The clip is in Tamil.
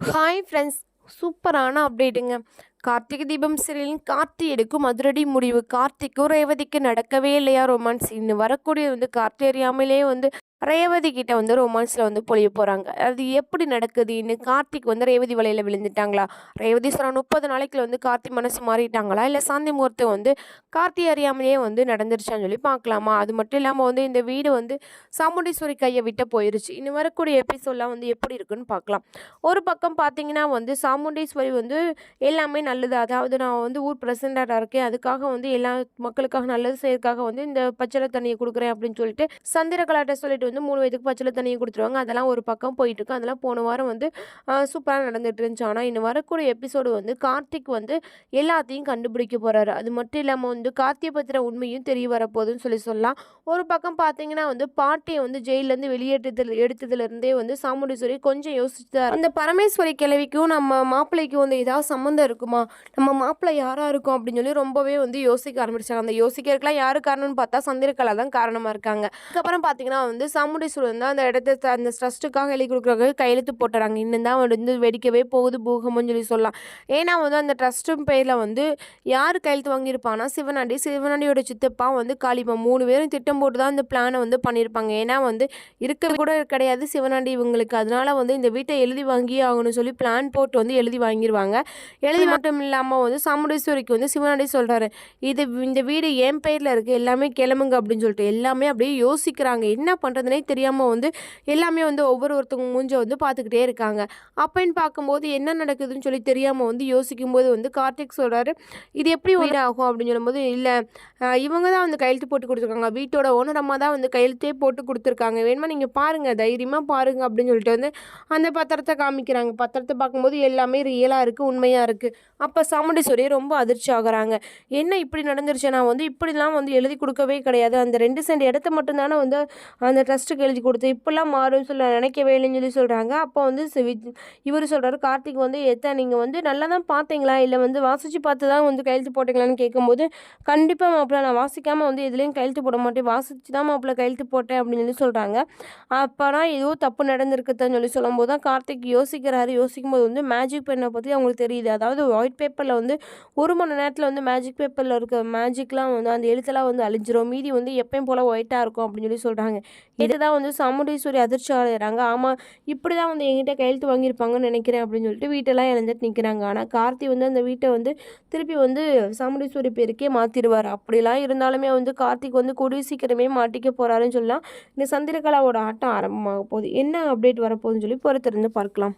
ஹாய் ஃப்ரெண்ட்ஸ் சூப்பரான அப்டேட்டுங்க கார்த்திகை தீபம் சீரியலின் கார்த்தி எடுக்கும் அதிரடி முடிவு. கார்த்திக்கும் ரேவதிக்கு நடக்கவே இல்லையா ரொமான்ஸ் இன்னும் வரக்கூடிய வந்து கார்த்தி அறியாமலே வந்து ரேவதி கிட்ட வந்து ரொமான்ஸில் வந்து பொழிய போகிறாங்க அது எப்படி நடக்குது? இன்னும் கார்த்திக் வந்து ரேவதி வலையில் விழுந்துட்டாங்களா? ரேவதி சொல்கிற முப்பது நாளைக்குள்ள வந்து கார்த்தி மனசு மாறிட்டாங்களா? இல்லை சாந்தி முகூர்த்தம் வந்து கார்த்தி அறியாமலே வந்து நடந்துருச்சான்னு சொல்லி பார்க்கலாமா? அது மட்டும் இல்லாமல் வந்து இந்த வீடு வந்து சாமுண்டீஸ்வரி கையை விட்டு போயிருச்சு. இன்னும் வரக்கூடிய எபிசோட்லாம் வந்து எப்படி இருக்குன்னு பார்க்கலாம். ஒரு பக்கம் பார்த்தீங்கன்னா வந்து சாமுண்டீஸ்வரி வந்து எல்லாமே நல்லது. அதாவது நான் வந்து ஊர் பிரசிடண்டாக இருக்கேன். அதுக்காக வந்து எல்லா மக்களுக்காக நல்லது செய்யறதுக்காக வந்து இந்த பச்சளை தண்ணியை கொடுக்குறேன் அப்படின்னு சொல்லிட்டு சந்திரகலாட்ட சொல்லிட்டு வந்து மூணு வயதுக்கு பச்சளை தண்ணியை கொடுத்துருவாங்க. அதெல்லாம் ஒரு பக்கம் போயிட்டு இருக்கு. அதெல்லாம் போன வாரம் வந்து சூப்பராக நடந்துட்டு இருந்துச்சு. ஆனால் இன்னும் வரக்கூடிய எபிசோடு வந்து கார்த்திக் வந்து எல்லாத்தையும் கண்டுபிடிக்க போகிறாரு அது மட்டும் இல்லாமல் வந்து கார்த்தியை பத்திர உண்மையும் தெரிய வரப்போகுதுன்னு சொல்லி சொல்லலாம். ஒரு பக்கம் பார்த்தீங்கன்னா வந்து பாட்டியை வந்து ஜெயிலேருந்து வெளியேற்றத்தில் எடுத்ததுலேருந்தே வந்து சாமுண்டீஸ்வரி கொஞ்சம் யோசிச்சு அந்த பரமேஸ்வரி கிழவிக்கும் நம்ம மாப்பிள்ளைக்கும் வந்து ஏதாவது சம்மந்தம் இருக்குமா? நம்ம மாப்பிள்ளை யாராக இருக்கும் அப்படின்னு சொல்லி ரொம்பவே வந்து யோசிக்க ஆரம்பிச்சாங்க அந்த யோசிக்கிறதுக்குலாம் யார் காரணம்னு பார்த்தா சந்திரகலா தான் காரணமாக இருக்காங்க. அதுக்கப்புறம் பார்த்தீங்கன்னா வந்து சாமுண்டீஸ்வரன் தான் அந்த இடத்த அந்த ட்ரஸ்ட்டுக்காக எழுதி கொடுக்குறவங்க கையெழுத்து போட்டுறாங்க. இன்னும் தான் வந்து வெடிக்கவே போகுது பூகம்னு சொல்லி சொல்லலாம். ஏன்னா வந்து அந்த ட்ரஸ்ட்டும் பேரில் வந்து யார் கையெழுத்து வாங்கியிருப்பாங்கன்னா சிவனாண்டி. சிவனாண்டியோட சித்தப்பா வந்து காளிமா மூணு பேரும் திட்டம் போட்டு தான் இந்த பிளானை வந்து பண்ணியிருப்பாங்க. ஏன்னா வந்து இருக்க கூட கிடையாது சிவனாண்டி இவங்களுக்கு. அதனால வந்து இந்த வீட்டை எழுதி வாங்கி ஆகணும்னு சொல்லி பிளான் போட்டு வந்து எழுதி வாங்கிடுவாங்க எழுதி மட்டும் இல்லாமல் வந்து சாமுண்டீஸ்வரிக்கு வந்து சிவனாண்டி சொல்கிறாரு இது இந்த வீடு என் பேரில் இருக்குது எல்லாமே கிளம்புங்க அப்படின்னு சொல்லிட்டு எல்லாமே அப்படியே யோசிக்கிறாங்க. என்ன பண்ணுறதுனே தெரியாமல் வந்து எல்லாமே வந்து ஒவ்வொரு ஒருத்தவங்க மூஞ்ச வந்து பார்த்துக்கிட்டே இருக்காங்க. அப்பன்னு பார்க்கும்போது என்ன நடக்குதுன்னு சொல்லி தெரியாமல் வந்து யோசிக்கும்போது வந்து கார்த்திக் சொல்கிறாரு இது எப்படி வீடு ஆகும்? அப்படின்னு சொல்லும்போது இல்லை இவங்க தான் வந்து கையெழுத்து போட்டு கொடுத்துருக்காங்க. வீட்டோட ஓனர் அம்மா தான் வந்து கையெழுத்தே போட்டு கொடுத்துருக்காங்க. வேணுமா நீங்கள் பாருங்கள் தைரியமாக பாருங்கள் அப்படின்னு சொல்லிட்டு வந்து அந்த பத்திரத்தை காமிக்கிறாங்க. பத்திரத்தை பார்க்கும்போது எல்லாமே ரியலாக இருக்குது உண்மையாக இருக்குது அப்போ சாமுண்டீஸ்வரி ரொம்ப அதிர்ச்சி ஆகுறாங்க என்ன இப்படி நடந்துருச்சு? நான் வந்து இப்படிலாம் வந்து எழுதி கொடுக்கவே கிடையாது. அந்த ரெண்டு சென்ட் இடத்த மட்டும்தானே வந்து அந்த ட்ரஸ்ட்டுக்கு எழுதி கொடுத்து இப்படிலாம் மாறும் சொல்ல நினைக்கவே இல்லைன்னு சொல்லி சொல்கிறாங்க அப்போ வந்து இவர் சொல்கிறாரு கார்த்திக் வந்து எத்தனை நீங்கள் வந்து நல்லா தான் பார்த்தீங்களா? இல்லை வந்து வாசித்து பார்த்து தான் வந்து கையெழுத்து போட்டீங்களான்னு கேட்கும்போது கண்டிப்பாக மாப்பிள்ள நான் வாசிக்காமல் வந்து எதுலேயும் கையெழுத்து போட மாட்டேன். வாசித்து தான் மாப்பிள்ள கையெழுத்து போட்டேன் அப்படின்னு சொல்லி சொல்கிறாங்க அப்போனா ஏதோ தப்பு நடந்திருக்குதுன்னு சொல்லி சொல்லும்போது தான் கார்த்திக் யோசிக்கிறாரு. யோசிக்கும் போது வந்து மேஜிக் பெண்ணை பற்றி அவங்களுக்கு தெரியுது. அதாவது ஒயிட் பேப்பரில் வந்து ஒரு மணி நேரத்தில் வந்து மேஜிக் பேப்பரில் இருக்க மேஜிக்லாம் வந்து அந்த எழுத்தெல்லாம் வந்து அழிஞ்சிரும். மீதி வந்து எப்பயும் போல் ஒயிட்டாக இருக்கும் அப்படின்னு சொல்லி சொல்கிறாங்க இதுதான் வந்து சாமுண்டீஸ்வரி அதிர்ச்சி அடைகிறாங்க ஆமாம் இப்படி தான் வந்து எங்கிட்ட கையெழுத்து வாங்கியிருப்பாங்கன்னு நினைக்கிறேன் அப்படின்னு சொல்லிட்டு வீட்டெல்லாம் இழந்துட்டு நிற்கிறாங்க ஆனால் கார்த்தி வந்து அந்த வீட்டை வந்து திருப்பி வந்து சாமுண்டீஸ்வரி பேருக்கே மாற்றிடுவார் அப்படிலாம் இருந்தாலுமே வந்து கார்த்திக் வந்து கூடிய சீக்கிரமே மாட்டிக்க போகிறாருன்னு சொல்லலாம். இந்த சந்திரகலாவோட ஆட்டம் ஆரம்பமாக போகுது. என்ன அப்டேட் வரப்போகுதுன்னு சொல்லி பொறுத்திருந்து பார்க்கலாம்.